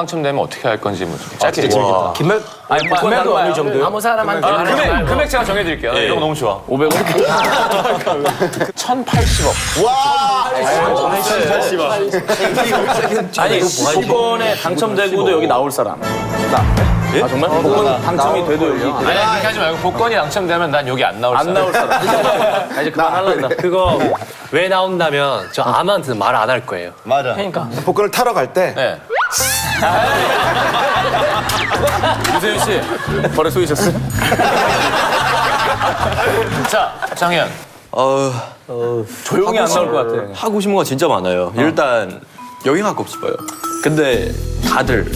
당첨되면 어떻게 할 건지 뭐 좀 짧게 와. 김맥 아니 뭐 금액은 어느 정도요? 아무 사람한테 아, 금액, 금액 제가 정해드릴게요. 네. 이런 거 너무 좋아. 500원. 1,080억. 아니 복권에 당첨되고도 여기 나올 사람. 나. 아 정말? 복권 당첨이 돼도 여기 아니 그렇게 하지 말고 복권이 당첨되면 난 여기 안 나올 안 사람. 나올 사람. 아, 이제 그만할란다. 그거 왜 나온다면 저 아무한테는 말안 할 거예요. 맞아. 그러니까. 복권을 타러 갈 때 네. 유세윤 씨 벌에 쏘이셨어요? 자, 장현. 어, 조용히 안 나올 것 같아. 하고 싶은 거 진짜 많아요. 일단 여행하고 싶어요. 근데 다들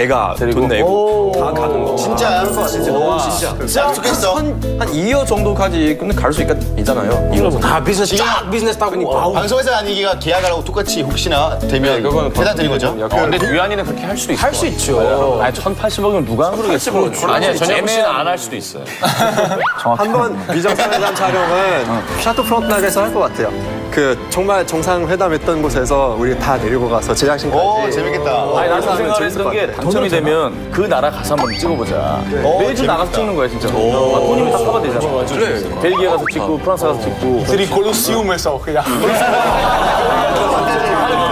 제가 돈 내고 다 가는 거. 진짜 할것 같아. 진짜. 진짜 좋겠어. 한 2여 정도까지 근데 갈 수 있잖아요. 이거 다 비즈니스 쫙 비즈니스 따고 아우. 방송에서 한 얘기가 계약하고 똑같이 혹시나 되면 대단 드린 거죠. 어, 근데 유한이는 그렇게 할 수도 있어. 할 수 있죠. 아니 1,080억이면 누가 안 그러겠어. 아니야, 전현무 씨는 안 할 수도 있어요. 한 번 비정상회담 촬영은 샤토 프론트락에서 할 것 같아요. 그 정말 정상회담했던 곳에서 우리 다 내리고 가서 제작진까지. 오 재밌겠다. 아니 나는 생각을 했던 게 당첨이 되면 그 나라 가서 한번 찍어보자. 매주 나가서 찍는 거야 진짜. 아, 돈이면 다 커버 되잖아. 그래. 벨기에 가서 찍고 프랑스 가서 찍고. 들이 콜로시움에서 그냥.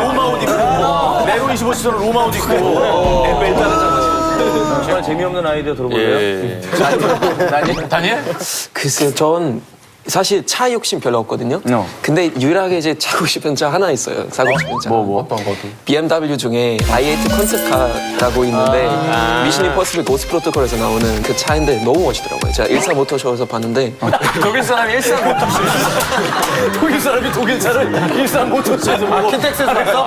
로마 옷 입고 네로 25시처럼 로마 옷 입고 에펠 따르잖아. 정말 재미없는 아이디어 들어볼래요? 예. 다니엘? 다니엘? 글쎄요, 전 사실 차 욕심 별로 없거든요. 어. 근데 유일하게 이제 차고 싶은 차 하나 있어요. 사고 싶은 차. 뭐, 뭐? 어떤 것도? BMW 중에 i8 컨셉카라고 있는데 미션 임퍼스블 고스 프로토콜에서 나오는 그 차인데 너무 멋있더라고요. 제가 일사 모터쇼에서 봤는데 독일 사람이 일산 모터쇼. 독일 사람이 독일 차를 일산 모터쇼에서 보고 킨텍스에서 봤어?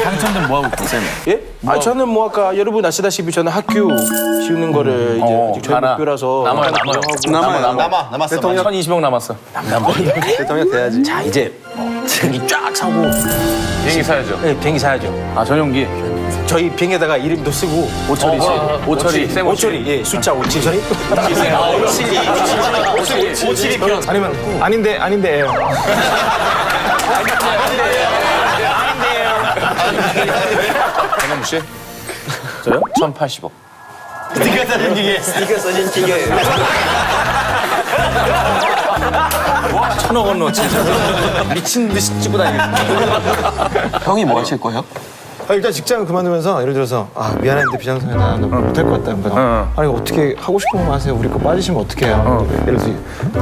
당첨된 뭐 하고 계세요? 예? 아 저는 뭐 아까 여러분 아시다시피 저는 학교 지우는 거를 이제 어, 아직 저희 하나. 목표라서 남아요, 남아요. 남아 남아 남았어. 맞아. 1,020억 남았어. 대통령 돼야지. 자 이제 비행기 쫙 사고 비행기 사야죠. 네, 비행기 사야죠. 아 전용기. 저희 비행에다가 이름도 쓰고 오철이 씨. 오철이. 쌤 오철이. 오철이 예 숫자 오칠이 편. 아니면 아닌데 아닌데요. 전현무 씨? 저요? 1,080억. 천억 원 넣지. 미친 듯이 찍고 다니는. 형이 뭐 하실 거예요? 아, 일단 직장을 그만두면서 예를 들어서 아 미안한데 비정상회담 너 못할 것 같다. 그래서 아니 어떻게 하고 싶은 거 하세요. 우리 거 빠지시면 어떻게 해요. 예를 들어서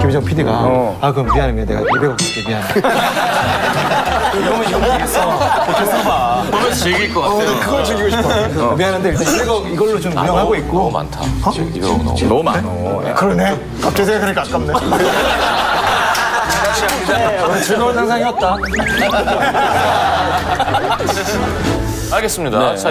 김희정 PD가 아 그럼 미안해 미안해. 내가 200억 줄게 미안해. 보면 즐길 것 같아요. 그걸 즐기고 싶어. 미안한데 일단 200억 이걸로 좀 운영하고 있고. 너무 많다. 200억 너무. 너무 많어. 그러네. 갑자기 생각하니까 아깝네. 즐거운 상상이었다. 알겠습니다. 자,